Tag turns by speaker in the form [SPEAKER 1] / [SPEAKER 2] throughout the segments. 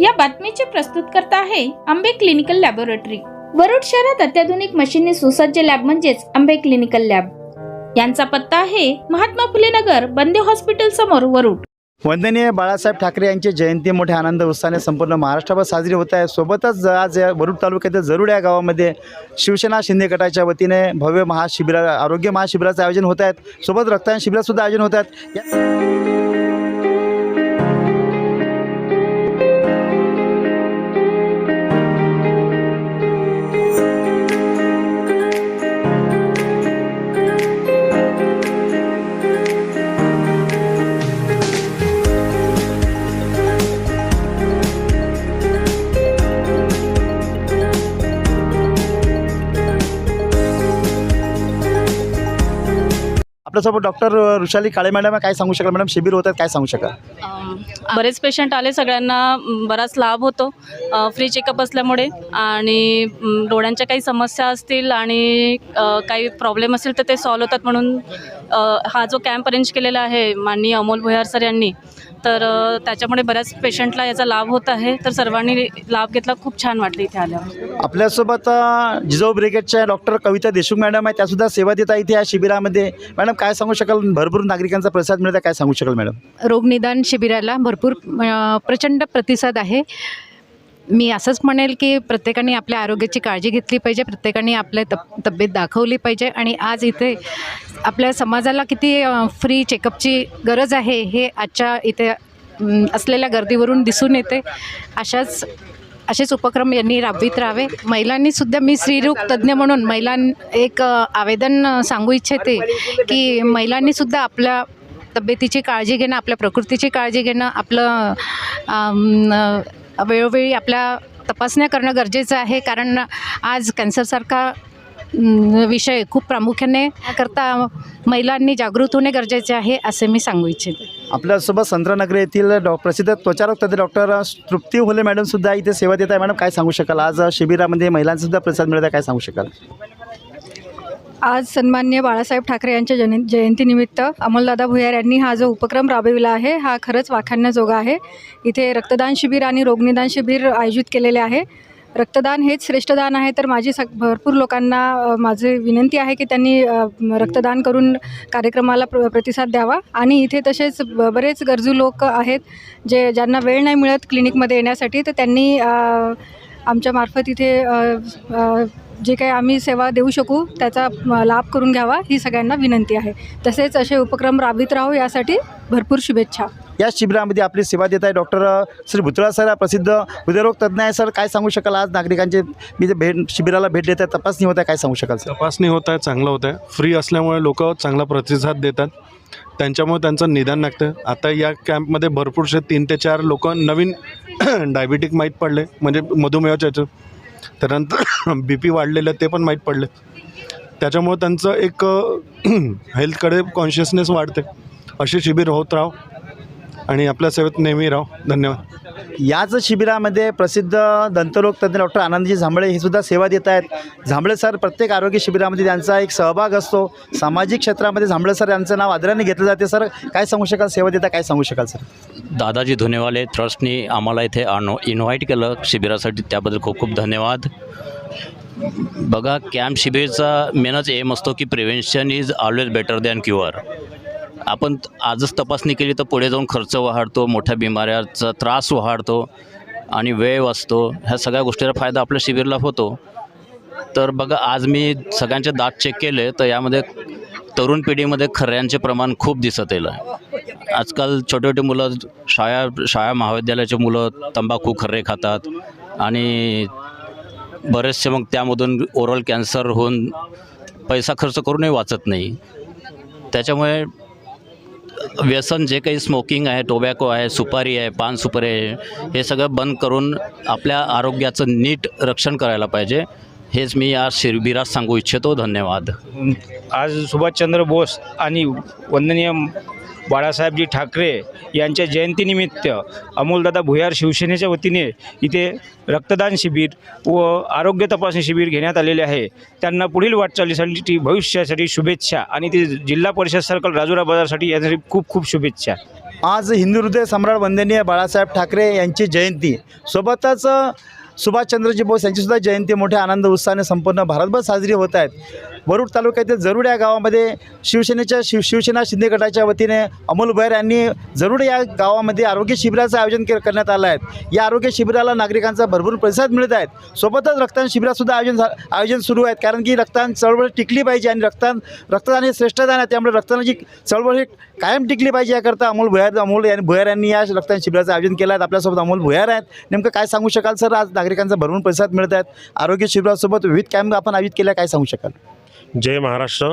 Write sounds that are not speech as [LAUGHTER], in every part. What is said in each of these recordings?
[SPEAKER 1] या बातमीचे प्रस्तुत करता आहे आंबे क्लिनिकल लॅबोरेटरी. वरुड शहरात अत्याधुनिक मशीनने सुसज्ज लॅब म्हणजेच आंबे क्लिनिकल लॅब. यांचा पत्ता आहे महात्मा फुले नगर बंदे हॉस्पिटल समोर वरुड.
[SPEAKER 2] वंदनीय बाळासाहेब ठाकरे यांची जयंती मोठ्या आनंद उत्साहाने संपूर्ण महाराष्ट्रभर साजरी होत आहे. सोबतच आज या वरुड तालुक्यातील जरुड या गावामध्ये शिवसेना शिंदे गटाच्या वतीने भव्य महाशिबिरा आरोग्य महाशिबिराचं आयोजन होत आहेत सोबत रक्तदान शिबिरासुद्धा आयोजन होत आहेत आपल्यासोबत डॉक्टर ऋषाली काळे मॅडम काय सांगू शकाल मॅडम? शिबिर होत काय सांगू शकाल?
[SPEAKER 3] बरेच पेशंट आले. सगळ्यांना म, बराच लाभ होतो. फ्री चेकअप असल्यामुळे. आणि म, डोळ्यांच्या काही समस्या असतील आणि अ, काही प्रॉब्लेम असतील तर ते सॉल्व होतात म्हणून हा जो कॅम्प अरेंज केलेला आहे माननीय अमोल भुयार सर यांनी तर त्याच्यामुळे बऱ्याच पेशंटला याचा लाभ होत आहे. तर सर्वांनी लाभ घेतला. खूप छान वाटलं इथे आल्यावर.
[SPEAKER 2] आपल्यासोबत जिजाऊ ब्रिगेडच्या डॉक्टर कविता देशमुख मॅडम आहे त्यासुद्धा सेवा देत आहे इथे या शिबिरामध्ये. मॅडम काय सांगू शकाल? भरपूर नागरिकांचा प्रसाद मिळत आहे. काय सांगू शकाल मॅडम?
[SPEAKER 4] रोगनिदान शिबिराला भरपूर प्रचंड प्रतिसाद आहे. मी असंच म्हणेल की प्रत्येकाने आपल्या आरोग्याची काळजी घेतली पाहिजे प्रत्येकाने आपल्या तब तब्येत दाखवली पाहिजे आणि आज इथे आपल्या समाजाला किती फ्री चेकअपची गरज आहे हे आजच्या इथे असलेल्या गर्दीवरून दिसून येते. अशाच असेच उपक्रम यांनी राबवित राहावे. महिलांनी सुद्धा मी स्त्रीरोग तज्ज्ञ म्हणून महिलां एक आवेदन सांगू इच्छिते की महिलांनी सुद्धा आपल्या तब्येतीची काळजी घेणं आपल्या प्रकृतीची काळजी घेणं आपलं वेळोवेळी आपल्या तपासण्या करणं गरजेचं आहे. कारण आज कॅन्सरसारखा विषय खूप प्रामुख्याने करता महिलांनी जागृत होणे गरजेचे आहे असे मी सांगू इच्छिते.
[SPEAKER 2] आपल्यासोबत संत्रनगर येथील डॉ प्रसिद्ध त्वचारोग तज्ञ डॉक्टर तृप्ती होले मॅडम सुद्धा इथे सेवा देत आहे मॅडम काय सांगू शकाल? आज शिबिरामध्ये महिलांसुद्धा प्रसाद मिळत आहे काय सांगू शकाल?
[SPEAKER 5] आज सन्मान्य बाळासाहेब ठाकरे यांच्या जन जयंतीनिमित्त अमोलदादा भुयार यांनी हा जो उपक्रम राबविला आहे हा खरंच वाखाणण्याजोगा आहे. इथे रक्तदान शिबिर आणि रोगनिदान शिबिर आयोजित केलेले आहे. रक्तदान हेच श्रेष्ठ दान आहे तर माझी सग भरपूर लोकांना माझी विनंती आहे की त्यांनी रक्तदान करून कार्यक्रमाला प्र प्रतिसाद द्यावा. आणि इथे तसेच ब- बरेच गरजू लोक आहेत जे ज्यांना वेळ नाही मिळत क्लिनिकमध्ये येण्यासाठी तर त्यांनी आमच्यामार्फत इथे जे काही आम्ही सेवा देऊ शकू त्याचा लाभ करून घ्यावा ही सगळ्यांना विनंती आहे. तसेच असे उपक्रम राबवित राहू यासाठी भरपूर शुभेच्छा.
[SPEAKER 2] या शिबिरामध्ये आपली सेवा देत आहे डॉक्टर श्री भुतळा सर प्रसिद्ध हृदयरोग तज्ज्ञ आहे सर. काय सांगू शकाल आज? नागरिकांचे मी जे भेट शिबिराला भेट देत आहे तपासणी होत आहे काय सांगू शकाल सर?
[SPEAKER 6] तपासणी होत आहे चांगलं होत आहे. फ्री असल्यामुळे लोक चांगला प्रतिसाद देतात. त्यांच्यामुळे त्यांचं निदान लागतं. आता या कॅम्पमध्ये भरपूरसे तीन ते चार लोक नवीन [CLEARS THROAT] डायबिटिक माहीत पडले. म्हणजे मधुमेहाच्या याचं त्यानंतर [COUGHS] बी पी वाढलेलं ते पण माहीत पडले. त्याच्यामुळं त्यांचं एक हेल्थकडे [COUGHS] कॉन्शियसनेस वाढते. असे शिबिर होत राहो. आणि आपल्या सेवेत नेहमी राहो. धन्यवाद.
[SPEAKER 2] याच शिबिरामध्ये प्रसिद्ध दंतरोग तज्ज्ञ डॉक्टर आनंदजी झांबळे हे सुद्धा सेवा देत आहेत. झांबळे सर प्रत्येक आरोग्य शिबिरामध्ये त्यांचा एक सहभाग असतो. सामाजिक क्षेत्रामध्ये झांबळे सर यांचं नाव आदराने घेतलं जाते. सर काय सांगू शकाल? सेवा देता काय सांगू शकाल सर?
[SPEAKER 7] दादाजी धुनेवाले ट्रस्टनी आम्हाला इथे आणो इन्व्हाइट केलं शिबिरासाठी. त्याबद्दल खूप खूप धन्यवाद. बघा कॅम्प शिबिरचा मेनच एम असतो की prevention is always better than cure आपण आजच तपासणी केली तर पुढे जाऊन खर्च वाढतो मोठ्या बिमाऱ्याचा त्रास वाढतो आणि वेळ वाचतो. ह्या सगळ्या गोष्टीचा फायदा आपल्या शिबिरला होतो. तर बघा आज मी सगळ्यांचे दात चेक केले तर यामध्ये तरुण पिढीमध्ये खऱ्यांचे प्रमाण खूप दिसत येईल आजकाल छोटे छोटे मुलं शाळा शाळा महाविद्यालयाचे मुलं तंबाखू खर्रे खातात आणि बरेचसे मग त्यामधून ओरल कॅन्सर होऊन पैसा खर्च करूनही वाचत नाही. त्याच्यामुळे व्यसन जे काही स्मोकिंग आहे टोबॅको आहे सुपारी आहे पान सुपारी आहे हे सगळं बंद करून आपल्या आरोग्याचं नीट रक्षण करायला पाहिजे. हेच मी या शिरबिरात सांगू इच्छितो. धन्यवाद.
[SPEAKER 8] आज सुभाषचंद्र बोस आणि वंदनीय बाळासाहेबजी ठाकरे यांच्या जयंतीनिमित्त अमोलदादा भुयार शिवसेनेच्या वतीने इथे रक्तदान शिबिर व आरोग्य तपासणी शिबिर घेण्यात आलेले आहे. त्यांना पुढील वाटचालीसाठी भविष्यासाठी शुभेच्छा आणि ते जिल्हा परिषद सर्कल राजुरा बाजारसाठी यासाठी खूप खूप शुभेच्छा.
[SPEAKER 2] आज हिंदू हृदय सम्राट वंदनीय बाळासाहेब ठाकरे यांची जयंती. सोबतच सुभाषचंद्रजी बोस यांचीसुद्धा जयंती. मोठ्या आनंद उत्साहाने संपूर्ण भारतभर साजरी होत आहेत. वरुड तालुक्यातील जरुड या गावामध्ये शिवसेनेच्या शिव शिवसेना शिंदे गटाच्या वतीने अमोल भैर यांनी जरुड या गावामध्ये आरोग्य शिबिराचं आयोजन के करण्यात आलं आहे. या आरोग्य शिबिराला नागरिकांचा भरपूर प्रतिसाद मिळत आहेत. सोबतच रक्तदान शिबिरातसुद्धा आयोजन आयोजन सुरू आहेत. कारण की रक्तदान चळवळ टिकली पाहिजे आणि रक्तदान रक्तदान हे श्रेष्ठदान आहे. त्यामुळे रक्तदानाची चळवळ ही कायम टिकली पाहिजे याकरता अमोल भुयार अमोल यांनी भुयार यांनी या रक्तदान शिबिराचं आयोजन केलं आहे. आपल्यासोबत अमोल भुयार आहेत. नेमकं काय सांगू शकाल सर? आज नागरिकांचा भरपूर प्रतिसाद मिळत आहेत. आरोग्य शिबिरासोबत विविध कॅम्प आपण आयोजित केल्या. काय सांगू शकाल?
[SPEAKER 9] जय महाराष्ट्र.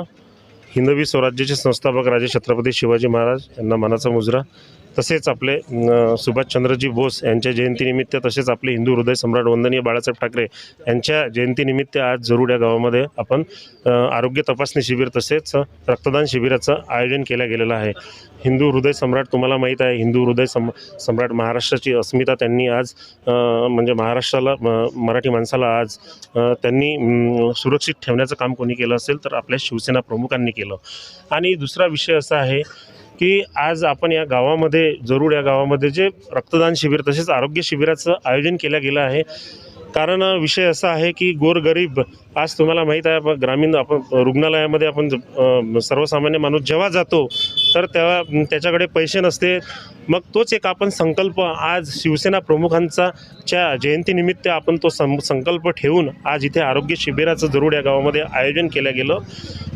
[SPEAKER 9] हिंदवी स्वराज्याचे संस्थापक राजे छत्रपती शिवाजी महाराज यांना मानाचा मुजरा. तसेच आपले सुभाषचंद्रजी बोस यांच्या जयंतीनिमित्त तसेच आपले हिंदू हृदय सम्राट वंदनीय बाळासाहेब ठाकरे यांच्या जयंतीनिमित्त आज जरूड या गावामध्ये आपण आरोग्य तपासणी शिबिर तसेच रक्तदान शिबिराचं आयोजन केलं गेलेलं आहे. हिंदू हृदय सम्राट तुम्हाला माहीत आहे हिंदू हृदय सम सम्राट महाराष्ट्राची अस्मिता त्यांनी आज म्हणजे महाराष्ट्राला म- मराठी माणसाला आज त्यांनी सुरक्षित ठेवण्याचं काम कोणी केलं असेल तर आपल्या शिवसेना प्रमुखांनी केलं. आणि दुसरा विषय असा आहे की आज आपण या गावामध्ये जरूर या गावामध्ये जे रक्तदान शिबिर तसेच आरोग्य शिबिराचं आयोजन केलं गेलं आहे. कारण विषय असा आहे की गोरगरीब आज तुम्हाला माहीत आहे आपण ग्रामीण आपण रुग्णालयामध्ये आपण सर्वसामान्य माणूस जेव्हा जातो तर तेव्हा त्याच्याकडे पैसे नसते. मग तोच एक आपण संकल्प आज शिवसेना प्रमुखांचा च्या जयंतीनिमित्त आपण तो सं संकल्प ठेवून आज इथे आरोग्य शिबिराचं जरूर या गावामध्ये आयोजन केलं गेलं.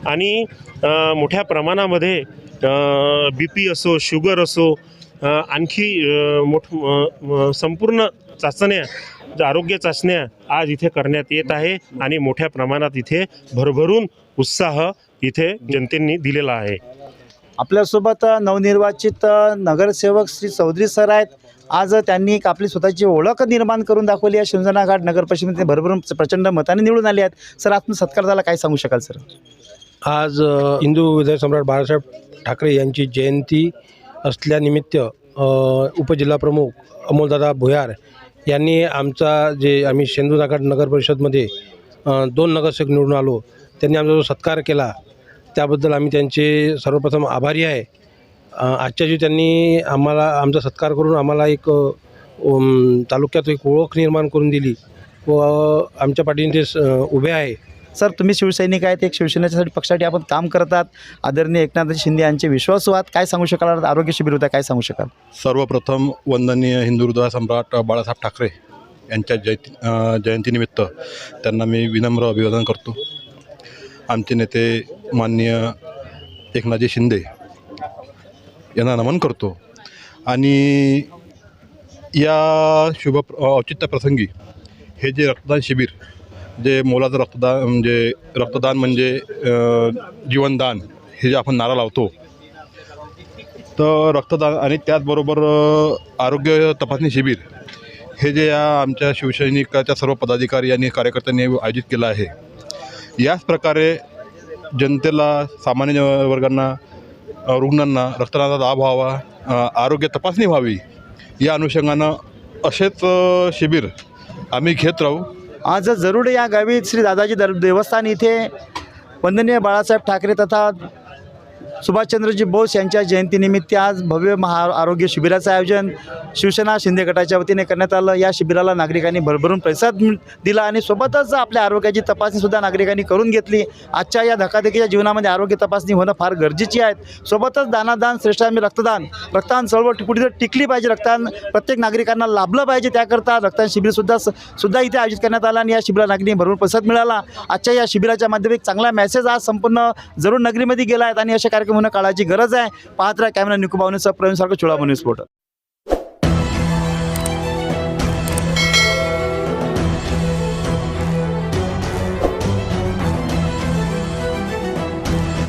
[SPEAKER 9] आणि मोठ्या प्रमाणामध्ये बी पी असो शुगर असो आणखी मोठ संपूर्ण चाचण्या आरोग्य चाचण्या आज इथे करण्यात येत आहे आणि मोठ्या प्रमाणात इथे भरभरून उत्साह इथे जनतेने दिलेला आहे.
[SPEAKER 2] आपल्यासोबत नवनिर्वाचित नगरसेवक श्री चौधरी सर आहेत. आज त्यांनी एक आपली स्वतःची ओळख निर्माण करून दाखवली आहे. शिवसेना घाट नगर परिषदेमध्ये भरभरून प्रचंड मताने निवडून आले आहेत. सर आपण सत्कार झाला काय सांगू शकाल सर?
[SPEAKER 10] आज हिंदू हृदय सम्राट बाळासाहेब ठाकरे यांची जयंती असल्यानिमित्त उपजिल्हाप्रमुख अमोलदादा भुयार यांनी आमचा जे आम्ही शेंदूनाघाट नगर परिषदमध्ये दोन नगरसेवक निवडून आलो त्यांनी आमचा जो सत्कार केला त्याबद्दल आम्ही त्यांचे सर्वप्रथम आभारी आहे. आजच्या दिवशी त्यांनी आम्हाला आमचा सत्कार करून आम्हाला एक तालुक्यात एक ओळख निर्माण करून दिली व आमच्या पाठीने ते स- उभे आहे.
[SPEAKER 2] सर तुम्ही शिवसैनिक आहेत एक शिवसेनेच्यासाठी पक्षासाठी आपण काम करतात आदरणीय एकनाथ शिंदे यांचे विश्वासवाद काय सांगू शकाल? आरोग्य शिबिर होतं काय सांगू शकाल?
[SPEAKER 11] सर्वप्रथम वंदनीय हिंदू हृदय सम्राट बाळासाहेब ठाकरे यांच्या जयंती जयंतीनिमित्त त्यांना मी विनम्र अभिवादन करतो. आमचे नेते माननीय एकनाथजी शिंदे यांना नमन करतो. आणि या शुभ औचित्य प्रसंगी हे जे रक्तदान शिबिर जे मोलाचं रक्तदान म्हणजे रक्तदान म्हणजे जीवनदान हे जे आपण नारा लावतो तर रक्तदान आणि त्याचबरोबर आरोग्य तपासणी शिबिर हे जे या आमच्या शिवसैनिकाच्या सर्व पदाधिकारी आणि कार्यकर्त्यांनी आयोजित केलं आहे. याच प्रकारे जनतेला सामान्य वर्गांना रुग्णांना रक्तदानाचा लाभ व्हावा आरोग्य तपासणी व्हावी या अनुषंगानं असेच शिबिर आम्ही घेत राहू.
[SPEAKER 2] आज जरूर या गावी श्री दादाजी दर देवस्थान इथे. वंदनीय बाळासाहेब ठाकरे तथा सुभाषचंद्रजी बोस यांच्या जयंतीनिमित्त आज भव्य महा आरोग्य शिबिराचं आयोजन शिवसेना शिंदे गटाच्या वतीने करण्यात आलं. या शिबिराला नागरिकांनी भरभरून प्रतिसाद दिला आणि सोबतच आपल्या आरोग्याची तपासणीसुद्धा नागरिकांनी करून घेतली. आजच्या या धकाधकीच्या जीवनामध्ये आरोग्य तपासणी होणं फार गरजेची आहे. सोबतच दानादान श्रेष्ठ आम्ही रक्तदान रक्तदान चळवळ कुठेतरी टिकली पाहिजे रक्तदान. प्रत्येक नागरिकांना लाभलं पाहिजे त्याकरता रक्तदान शिबिरसुद्धा सुद्धा इथे आयोजित करण्यात आलं आणि या शिबिराला नागरिकांनी भरपूर प्रतिसाद मिळाला. आजच्या या शिबिराच्या माध्यमात चांगला मेसेज आज संपूर्ण जरूर नगरीमध्ये गेला आहेत आणि असे कार्यक्रम होणं काळाची गरज आहे. पाहत राहा कॅमेरा निकुबावनेसह प्रवीण सारखं म्हणून स्फोट